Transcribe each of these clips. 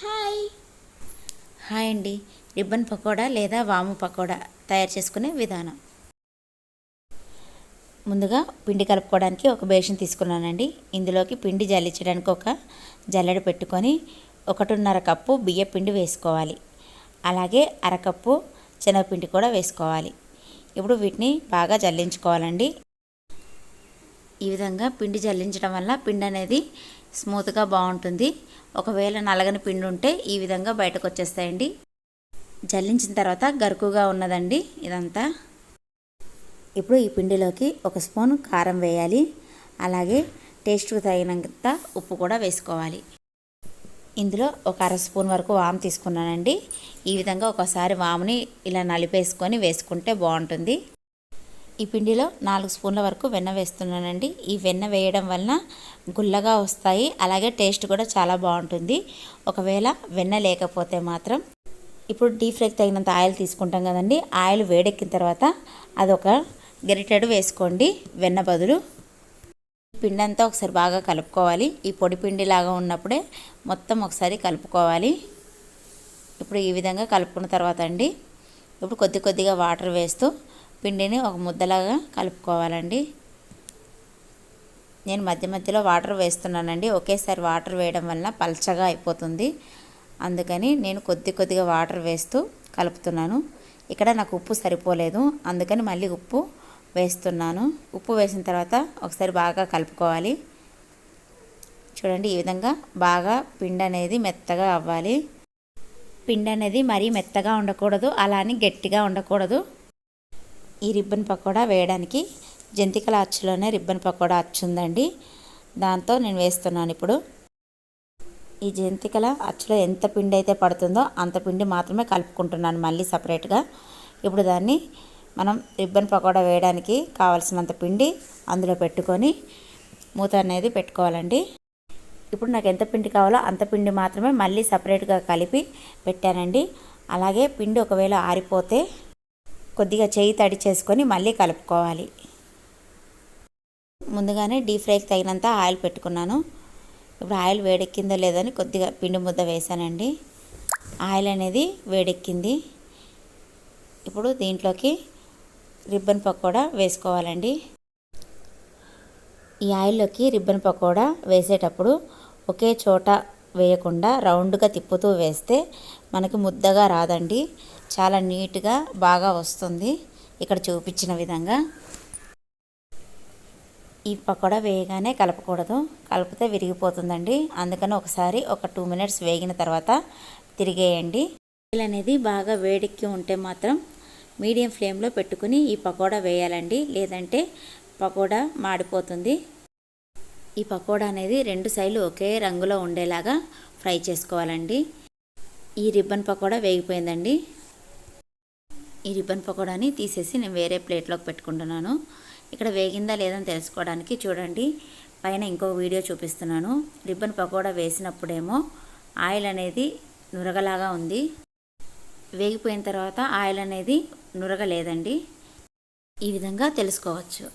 Hi hi అండి. Ribbon pakoda లేదా వాము పకోడా తయారు చేసుకునే విధానం. ముందుగా పిండి కలుపుకోవడానికి ఒక బేషన్ తీసుకున్నానండి. ఇందులోకి పిండి జల్లించడానికి ఒక జల్లెడ పెట్టుకొని ఒకటిన్నర కప్పు బియ్య పిండి వేసుకోవాలి. అలాగే అరకప్పు శనగపిండి కూడా వేసుకోవాలి. ఇప్పుడు వీటిని బాగా జల్లించుకోవాలండి. ఈ విధంగా పిండి జల్లించడం వల్ల పిండి అనేది స్మూత్గా బాగుంటుంది. ఒకవేళ నలగని పిండి ఉంటే ఈ విధంగా బయటకు వచ్చేస్తాయండి జల్లించిన తర్వాత గరుకుగా ఉన్నదండి ఇదంతా. ఇప్పుడు ఈ పిండిలోకి ఒక స్పూన్ కారం వేయాలి. అలాగే టేస్ట్కు తగినంత ఉప్పు కూడా వేసుకోవాలి. ఇందులో ఒక అర స్పూన్ వరకు వాము తీసుకున్నానండి. ఈ విధంగా ఒకసారి వాముని ఇలా నలిపేసుకొని వేసుకుంటే బాగుంటుంది. ఈ పిండిలో నాలుగు స్పూన్ల వరకు వెన్న వేస్తున్నానండి. ఈ వెన్న వేయడం వలన గుల్లగా వస్తాయి. అలాగే టేస్ట్ కూడా చాలా బాగుంటుంది. ఒకవేళ వెన్న లేకపోతే మాత్రం ఇప్పుడు డీప్ ఫ్రైకి తగినంత ఆయిల్ తీసుకుంటాం కదండి. ఆయిల్ వేడెక్కిన తర్వాత అదొక గరిటెడు వేసుకోండి. వెన్న బదులు పిండి అంతా ఒకసారి బాగా కలుపుకోవాలి. ఈ పొడి పిండి లాగా ఉన్నప్పుడే మొత్తం ఒకసారి కలుపుకోవాలి. ఇప్పుడు ఈ విధంగా కలుపుకున్న తర్వాత అండి ఇప్పుడు కొద్ది కొద్దిగా వాటర్ వేస్తూ పిండిని ఒక ముద్దలాగా కలుపుకోవాలండి. నేను మధ్య మధ్యలో వాటర్ వేస్తున్నానండి. ఒకేసారి వాటర్ వేయడం వల్ల పల్చగా అయిపోతుంది. అందుకని నేను కొద్ది కొద్దిగా వాటర్ వేస్తూ కలుపుతున్నాను. ఇక్కడ నాకు ఉప్పు సరిపోలేదు. అందుకని మళ్ళీ ఉప్పు వేస్తున్నాను. ఉప్పు వేసిన తర్వాత ఒకసారి బాగా కలుపుకోవాలి. చూడండి ఈ విధంగా బాగా పిండి అనేది మెత్తగా అవ్వాలి. పిండి అనేది మరీ మెత్తగా ఉండకూడదు. అలా అని గట్టిగా ఉండకూడదు. ఈ రిబ్బన్ పకోడా వేయడానికి జంతికల అచ్చులోనే రిబ్బన్ పకోడా అచ్చు ఉందండి దాంతో నేను వేస్తున్నాను ఇప్పుడు. ఈ జంతికల అచ్చులో ఎంత పిండి అయితే పడుతుందో అంత పిండి మాత్రమే కలుపుకుంటున్నాను మళ్ళీ సపరేట్గా. ఇప్పుడు దాన్ని మనం రిబ్బన్ పకోడా వేయడానికి కావాల్సినంత పిండి అందులో పెట్టుకొని మూత అనేది పెట్టుకోవాలండి. ఇప్పుడు నాకు ఎంత పిండి కావాలో అంత పిండి మాత్రమే మళ్ళీ సపరేట్గా కలిపి పెట్టానండి. అలాగే పిండి ఒకవేళ ఆరిపోతే కొద్దిగా చేయి తడి చేసుకొని మళ్ళీ కలుపుకోవాలి. ముందుగానే డీప్ ఫ్రైకి తగినంత ఆయిల్ పెట్టుకున్నాను. ఇప్పుడు ఆయిల్ వేడెక్కిందో లేదని కొద్దిగా పిండి ముద్ద వేసానండి. ఆయిల్ అనేది వేడెక్కింది. ఇప్పుడు దీంట్లోకి రిబ్బన్ పకోడా వేసుకోవాలండి. ఈ ఆయిల్లోకి రిబ్బన్ పకోడా వేసేటప్పుడు ఒకే చోట వేయకుండా రౌండ్గా తిప్పుతూ వేస్తే మనకి ముద్దగా రాదండి. చాలా నీట్గా బాగా వస్తుంది. ఇక్కడ చూపించిన విధంగా. ఈ పకోడా వేయగానే కలపకూడదు. కలిపితే విరిగిపోతుందండి. అందుకని ఒకసారి ఒక టూ మినిట్స్ వేగిన తర్వాత తిరిగేయండి. ఆయిల్ అనేది బాగా వేడెక్కి ఉంటే మాత్రం మీడియం ఫ్లేమ్లో పెట్టుకుని ఈ పకోడా వేయాలండి. లేదంటే పకోడా మాడిపోతుంది. ఈ పకోడా అనేది రెండు సైడ్లు ఒకే రంగులో ఉండేలాగా ఫ్రై చేసుకోవాలండి. ఈ రిబ్బన్ పకోడా వేగిపోయిందండి. ఈ రిబ్బన్ పకోడాని తీసేసి నేను వేరే ప్లేట్లోకి పెట్టుకుంటున్నాను. ఇక్కడ వేగిందా లేదని తెలుసుకోవడానికి చూడండి. పైన ఇంకో వీడియో చూపిస్తున్నాను. రిబ్బన్ పకోడా వేసినప్పుడేమో ఆయిల్ అనేది నురగలాగా ఉంది. వేగిపోయిన తర్వాత ఆయిల్ అనేది నురగలేదండి. ఈ విధంగా తెలుసుకోవచ్చు.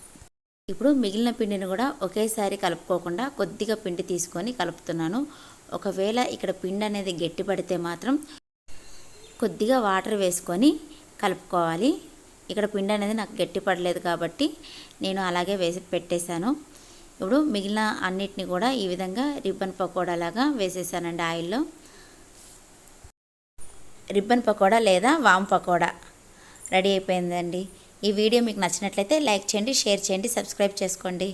ఇప్పుడు మిగిలిన పిండిని కూడా ఒకేసారి కలుపుకోకుండా కొద్దిగా పిండి తీసుకొని కలుపుతున్నాను. ఒకవేళ ఇక్కడ పిండి అనేది గట్టిపడితే మాత్రం కొద్దిగా వాటర్ వేసుకొని కలుపుకోవాలి. ఇక్కడ పిండి అనేది నాకు గట్టి పడలేదు కాబట్టి నేను అలాగే వేసి పెట్టేశాను. ఇప్పుడు మిగిలిన అన్నిటిని కూడా ఈ విధంగా రిబ్బన్ పకోడా లాగా వేసేసానండి ఆయిల్లో. రిబ్బన్ పకోడా లేదా వామ్ పకోడా రెడీ అయిపోయిందండి. ఈ వీడియో మీకు నచ్చినట్లయితే లైక్ చేయండి షేర్ చేయండి సబ్స్క్రైబ్ చేసుకోండి.